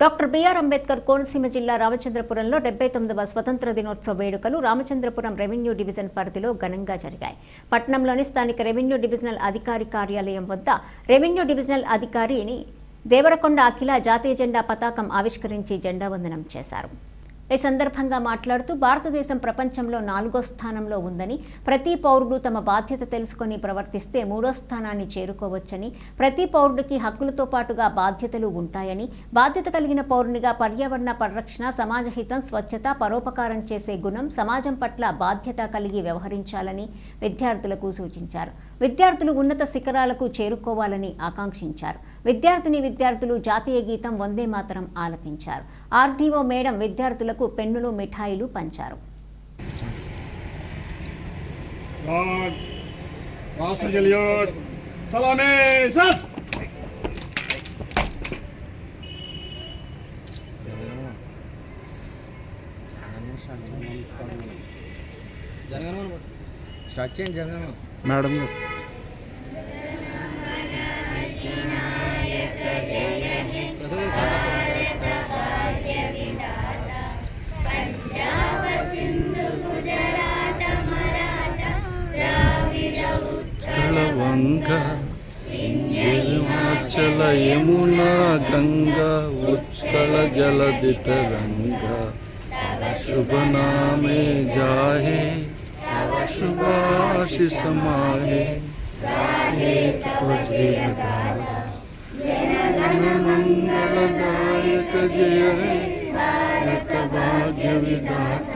Doctor BR Ambedkar Konaseema జిల్లా రామచంద్రపురంలో డెబ్బై తొమ్మిదవ స్వతంత్ర దినోత్సవ వేడుకలు రామచంద్రపురం రెవెన్యూ డివిజన్ పరిధిలో ఘనంగా జరిగాయి. పట్టణంలోని స్థానిక రెవెన్యూ డివిజనల్ అధికారి కార్యాలయం వద్ద రెవెన్యూ డివిజనల్ అధికారిని దేవరకొండ అఖిల జాతీయ జెండా పతాకం ఆవిష్కరించి జెండా వందనం చేశారు. ఈ సందర్భంగా మాట్లాడుతూ భారతదేశం ప్రపంచంలో నాలుగో స్థానంలో ఉందని ప్రతి పౌరుడు తమ బాధ్యత తెలుసుకొని ప్రవర్తిస్తే మూడో స్థానాన్ని చేరుకోవచ్చని ప్రతి పౌరుడికి హక్కులతో పాటుగా బాధ్యతలు ఉంటాయని బాధ్యత కలిగిన పౌరునిగా పర్యావరణ పరిరక్షణ సమాజహితం స్వచ్ఛత పరోపకారం చేసే గుణం సమాజం పట్ల బాధ్యత కలిగి వ్యవహరించాలని విద్యార్థులకు సూచించారు. విద్యార్థులు ఉన్నత శిఖరాలకు చేరుకోవాలని ఆకాంక్షించారు. విద్యార్థిని విద్యార్థులు జాతీయ గీతం వందే మాతరం ఆలపించారు. ఆర్డీఓ మేడం విద్యార్థులకు పెన్నులు మిఠాయిలు పంచారు! స్టార్ట్ చేయండి జగన్ మేడం గారు కళవంగ గిరిమాచల యమునా గంగా ఉత్కళ జలధి తరంగ శుభనామే జాహే శుభాశి సమాహే మంగళదాయక జయ హే రత భాగ్య విధాత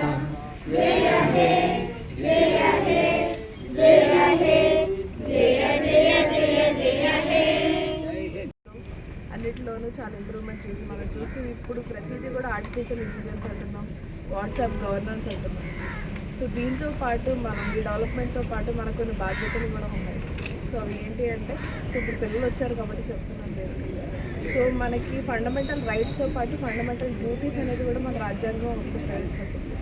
అన్నిటిలోనూ చాలా ఇంప్రూవ్మెంట్ చేసి మనం చూస్తే ఇప్పుడు ప్రతిదీ కూడా ఆర్టిఫిషియల్ ఇంటెలిజెన్స్ అంటున్నాం. వాట్సాప్ గవర్నెన్స్ అంటున్నాం. సో దీంతో పాటు మనం ఈ డెవలప్మెంట్తో పాటు మనకు కొన్ని బాధ్యతలు కూడా ఉన్నాయి. సో అవి ఏంటి అంటే ఇప్పుడు పిల్లలు వచ్చారు కాబట్టి చెప్తున్నాను లేదు సో మనకి ఫండమెంటల్ రైట్స్తో పాటు ఫండమెంటల్ డ్యూటీస్ అనేది కూడా మన రాజ్యాంగం ప్రవేశపెట్టింది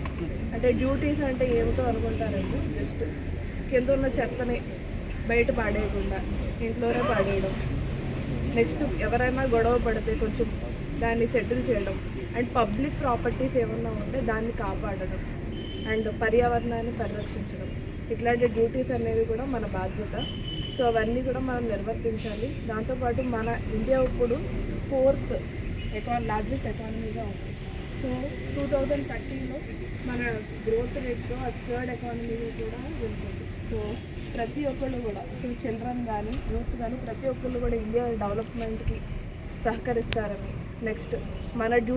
అంటే డ్యూటీస్ అంటే ఏమిటో అనుకుంటారండి? జస్ట్ కింద ఉన్న చెత్తని బయట పాడేయకుండా ఇంట్లోనే పాడేయడం. నెక్స్ట్ ఎవరైనా గొడవ పడితే కొంచెం దాన్ని సెటిల్ చేయడం. అండ్ పబ్లిక్ ప్రాపర్టీస్ ఏమన్నా ఉంటే దాన్ని కాపాడడం. అండ్ పర్యావరణాన్ని పరిరక్షించడం. ఇట్లాంటి డ్యూటీస్ అనేవి కూడా మన బాధ్యత. సో అవన్నీ కూడా మనం నిర్వర్తించాలి. దాంతోపాటు మన ఇండియా ఇప్పుడు ఫోర్త్ ఎకా లార్జెస్ట్ ఎకానమీగా ఉంటుంది సో టూ థౌజండ్ థర్టీలో మన గ్రోత్ రేట్తో అది థర్డ్ ఎకానమీలో కూడా వెళ్తుంది సో ప్రతి ఒక్కళ్ళు కూడా సో చిల్డ్రన్ కానీ యూత్ కానీ ప్రతి ఒక్కళ్ళు కూడా ఇండియా డెవలప్మెంట్కి సహకరిస్తారని. నెక్స్ట్ మన డ్యూ